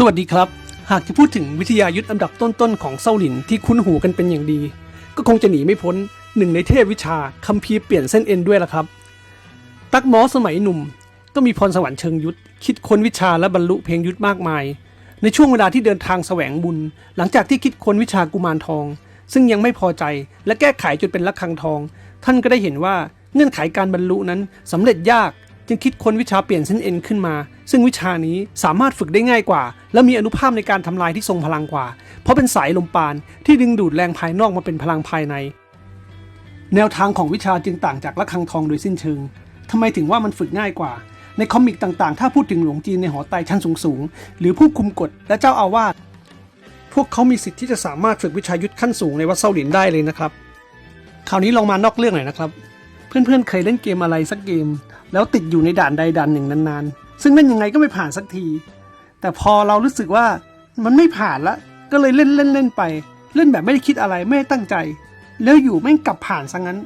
สวัสดีครับ หากจะพูดถึงวิทยายุทธ์อันดับต้นๆของเซาหลินที่คุ้นหูกันเป็นอย่างดี ก็คงจะหนีไม่พ้นหนึ่งในเทพวิชาคัมภีร์เปลี่ยนเส้นเอ็นด้วยละครับ ตักหมอสมัยหนุ่ม ก็มีพรสวรรค์เชิงยุทธคิดค้นวิชาและบรรลุเพลงยุทธมากมาย ในช่วงเวลาที่เดินทางแสวงบุญ หลังจากที่คิดค้นวิชากุมารทอง ซึ่งยังไม่พอใจและแก้ไขจนเป็นละคังทอง ท่านก็ได้เห็นว่าเงื่อนไขการบรรลุนั้นสำเร็จยาก จึงคิดค้นวิชาเปลี่ยนเส้นเอ็นขึ้นมา ซึ่งวิชานี้สามารถฝึกได้ง่ายกว่า และมีอนุภาพในการทำลายที่ทรงพลังกว่า เพราะเป็นสายลมปานที่ดึงดูดแรงภายนอกมาเป็นพลังภายใน แนวทางของวิชาจึงต่างจากละคังทองโดยสิ้นเชิงทำไมถึงว่ามันฝึกง่ายกว่า ในคอมิกต่างๆ ถ้าพูดถึงหลวงจีนในหอไตชั้นสูงๆหรือผู้คุมกฎและเจ้าอาวาสพวกเขามีสิทธิ์ที่จะสามารถฝึกวิชายุทธขั้นสูงในวัดเซาหลินได้เลยนะครับ คราวนี้ลองมานอกเรื่องหน่อยนะครับ เพื่อนๆเคยเล่นเกมอะไรสักเกม แล้วติดอยู่ในด่านใดด่านหนึ่งนานๆ ซึ่งเล่นยังไงก็ไม่ผ่านสักที แต่พอเรารู้สึกว่ามันไม่ผ่านละ ก็เลยเล่นเล่นเล่นไป เล่นแบบไม่ได้คิดอะไรไม่ได้ตั้งใจ แล้วอยู่แม่กลับผ่านซะงั้น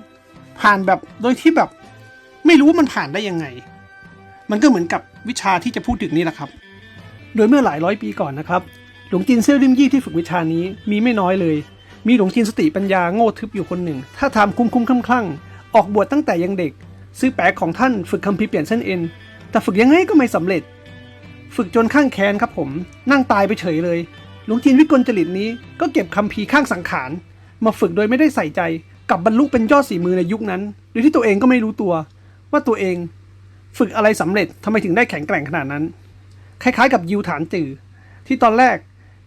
ผ่านแบบโดยที่แบบ ไม่รู้ว่ามันผ่านได้ยังไง มันก็เหมือนกับวิชาที่จะพูดถึงนี่แหละครับ โดยเมื่อหลายร้อยปีก่อนนะครับหลวงจีนเซี่ยวริมยี่ที่ฝึกวิชานี้มีไม่น้อยเลย มีหลวงจีนสติปัญญาโง่ทึบอยู่คนหนึ่ง ถ้าทำคุ้มคุ้มคลั่งคลั่งออกบวชตั้งแต่ยังเด็ก ซื้อแปะของท่านฝึกคัมภีเปลี่ยนเส้นเอ็น แต่ฝึกยังไงก็ไม่สำเร็จ ฝึกจนข้างแค้นครับผม นั่งตายไปเฉยเลย หลวงจีนวิกลจริตนี้ก็เก็บคัมภีข้างสังขาร มาฝึกโดยไม่ได้ใส่ใจ กับบรรลุเป็นยอดสีมือในยุคนั้น โดยที่ตัวเองก็ไม่รู้ตัว ว่าตัวเอง ฝึกอะไรสำเร็จทำไมถึงได้แข็งแกร่งขนาดนั้น คล้ายๆ กับยิวฐานจือที่ตอนแรก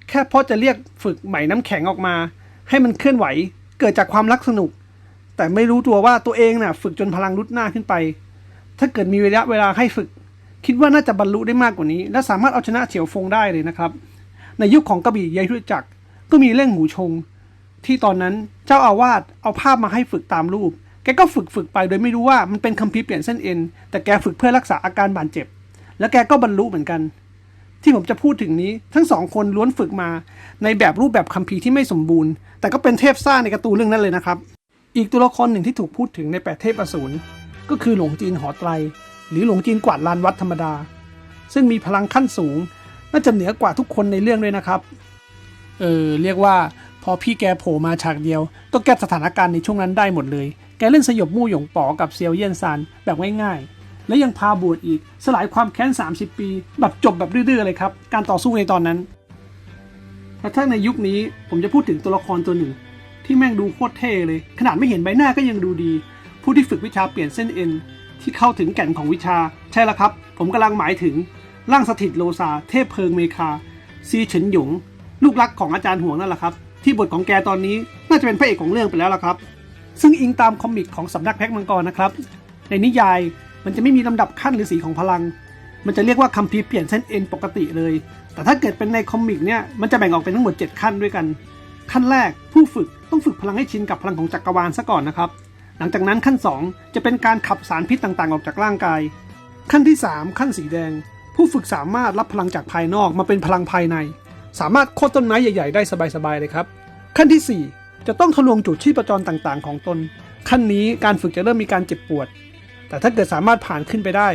แค่เพราะจะเรียกฝึกไหมน้ำแข็งออกมา ให้มันเคลื่อนไหว เกิดจากความรักสนุก แต่ไม่รู้ตัวว่าตัวเองน่ะ ฝึกจนพลังรุดหน้าขึ้นไป ถ้าเกิดมีระยะเวลาให้ฝึก คิดว่าน่าจะบรรลุได้มากกว่านี้ และสามารถเอาชนะเฉียวฟงได้เลยนะครับ ในยุคของกระบี่ยายทุจักรก็มีเล่งหูชง ที่ตอนนั้นเจ้าอาวาสเอาภาพมาให้ฝึกตามรูป แกก็ฝึกฝึกไปโดยไม่รู้ว่ามันเป็นคัมภีร์เปลี่ยนเส้นเอ็น แต่แกฝึกเพื่อรักษาอาการบาดเจ็บ และแกก็บรรลุเหมือนกัน ที่ผมจะพูดถึงนี้ทั้งสองคนล้วนฝึกมาในแบบรูปแบบคัมภีร์ที่ไม่สมบูรณ์ แต่ก็เป็นเทพสร้างในการ์ตูนเรื่องนั้นเลยนะครับ อีกตัวละครหนึ่งที่ถูกพูดถึงในแปดเทพอสูรก็คือหลวงจีนหอไตร หรือหลวงจีนกวาดลานวัดธรรมดา ซึ่งมีพลังขั้นสูง น่าจะเหนือกว่าทุกคนในเรื่องด้วยนะครับ เออเรียกว่าพอพี่แกโผล่มาฉากเดียว ก็แก้สถานการณ์ในช่วงนั้นได้หมดเลย แกเล่นสยบมู่หยงป๋อกับเซียวเยี่ยนซานแบบง่ายๆ และยังพาบวชอีกสลายความแค้น 30 ปี แบบจบแบบดื้อๆเลยครับ การต่อสู้ในตอนนั้นแต่ถ้าในยุคนี้ผมจะพูดถึงตัวละครตัวหนึ่ง ที่แม่งดูโคตรเท่เลย ขนาดไม่เห็นใบหน้าก็ยังดูดี ผู้ที่ฝึกวิชาเปลี่ยนเส้นเอ็นที่เข้าถึงแก่นของวิชา ใช่แล้วครับ ผมกำลังหมายถึงร่างสถิตโลซา เทพเพิงเมคา ซีเฉินหยง ลูกรักของอาจารย์ห่วงนั่นแหละครับ ที่บทของแกตอนนี้น่าจะเป็นพระเอกของเรื่องไปแล้วล่ะครับ ซึ่งอิงตามคอมิกของสำนักแพ็กมังกรนะครับ ในนิยายมันจะไม่มีลำดับขั้นหรือสีของพลัง มันจะเรียกว่าคัมภีร์เปลี่ยนเส้นเอ็นปกติเลย แต่ถ้าเกิดเป็นในคอมิกเนี่ยมันจะแบ่งออกเป็นทั้งหมด 7 ขั้นด้วยกัน ขั้นแรกผู้ฝึกต้องฝึกพลังให้ชินกับพลังของจักรวาลซะก่อนนะครับ หลังจากนั้นขั้น 2 จะเป็นการขับสารพิษต่างๆ ออกจากร่างกาย ขั้นที่ 3 ขั้นสีแดง ผู้ฝึกสามารถรับพลังจากภายนอกมาเป็นพลังภายใน สามารถโค่นต้นไม้ใหญ่ ๆ ได้สบายๆเลยครับ ขั้นที่ 4 จะต้องทะลวงจุดชีพจรต่างๆ ของตน ขั้นนี้การฝึกจะเริ่มมีการเจ็บปวด แต่ถ้าเกิดสามารถผ่านขึ้นไปได้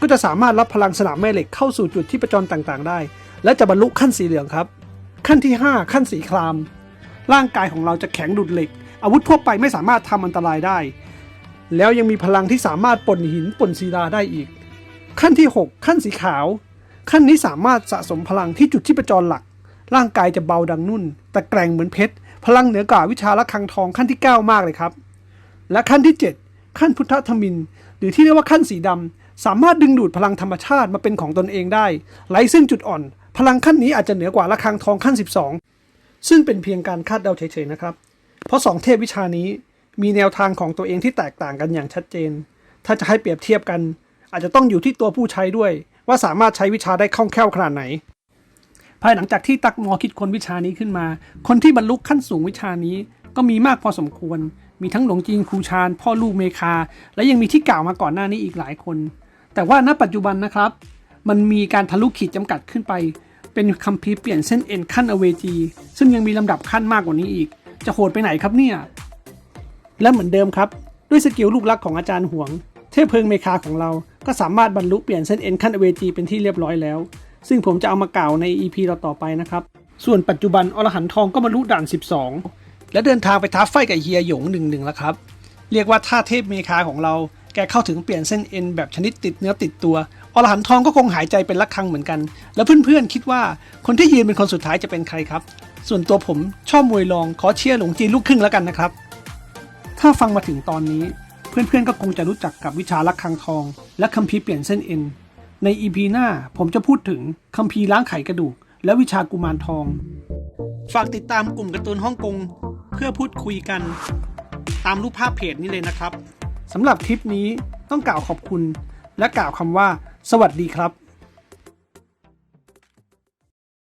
ก็จะสามารถรับพลังสนามแม่เหล็กเข้าสู่จุดที่ประจรต่างๆ ได้ และจะบรรลุขั้นสีเหลืองครับ ขั้นที่ 5 ขั้นสีคราม ร่างกายของเราจะแข็งดุดเหล็ก อาวุธทั่วไปไม่สามารถทำอันตรายได้ แล้วยังมีพลังที่สามารถปนหินปนศิลาได้อีก ขั้นที่ 6 ขั้นสีขาว ขั้นนี้สามารถสะสมพลังที่จุดที่ประจรหลัก ร่างกายจะเบาดังนุ่น แต่แกร่งเหมือนเพชร พลังเหนือกว่าวิชาละคังทองขั้นที่ 9 มากเลยครับ และขั้นที่ 7 ขั้นพุทธธมิน หรือที่เรียกว่าขั้นสีดำสามารถดึงดูดพลังธรรมชาติมาเป็นของตนเองได้ไร้ซึ่งจุดอ่อน พลังขั้นนี้อาจจะเหนือกว่าละคังทองขั้น 12 ซึ่งเป็นเพียงการคาดเดาเฉยๆนะครับ เพราะสองเทพวิชานี้มีแนวทางของตัวเองที่แตกต่างกันอย่างชัดเจน ถ้าจะให้เปรียบเทียบกัน อาจจะต้องอยู่ที่ตัวผู้ใช้ด้วย ว่าสามารถใช้วิชาได้คล่องแคล่วขนาดไหน ภายหลังจากที่ตักมอคิดคนวิชานี้ขึ้นมา คนที่บรรลุขั้นสูงวิชานี้ก็มีมากพอสมควร มีทั้งหลวงจีนครูชานพ่อลูกเมคา และยังมีที่กล่าวมาก่อนหน้านี้อีกหลายคน แต่ว่าณปัจจุบันนะครับ มันมีการทะลุขีดจำกัดขึ้นไป เป็นคัมภีร์เปลี่ยนเส้นเอ็นขั้นอเวจี ซึ่งยังมีลำดับขั้นมากกว่านี้อีก จะโหดไปไหนครับเนี่ย และเหมือนเดิมครับ ด้วยสกิลลูกรักของอาจารย์หวง เทพเพิงเมคาของเรา ก็สามารถบรรลุเปลี่ยนเส้นเอ็นขั้นอเวจีเป็นที่เรียบร้อยแล้ว ซึ่งผมจะเอามากล่าวใน EP ต่อๆไปนะครับ ส่วนปัจจุบันอรหันทองก็บรรลุด่าน 12 และเดินทางไปท้าไฟกับเฮียหยงหนึ่งหนึ่งแล้วครับ เรียกว่าท่าเทพเมคาของเรา กเข้าถึงเปลี่ยนเส้นเอ็นแบบชนิดติดเนื้อติดตัวอรหันทองก็คงหายใจเป็นละครังเหมือนกัน แล้วเพื่อนๆคิดว่าคนที่ยืนเป็นคนสุดท้ายจะเป็นใครครับ ส่วนตัวผมชอบมวยรองขอเชียร์หลงจีนลูกครึ่งแล้วกันนะครับ ถ้าฟังมาถึงตอนนี้ เพื่อนๆก็คงจะรู้จักกับวิชาลักคังทอง และคัมภีร์เปลี่ยนเส้นเอ็นใน EP หน้าผมจะพูดถึงคัมภีร์ล้างไขกระดูก และวิชากุมารทอง ฝากติดตามกลุ่มการ์ตูนฮ่องกงเพื่อพูดคุยกัน ตามรูปภาพเพจนี้เลยนะครับ สำหรับคลิปนี้ต้องกล่าวขอบคุณ และกล่าวคำว่า สวัสดีครับ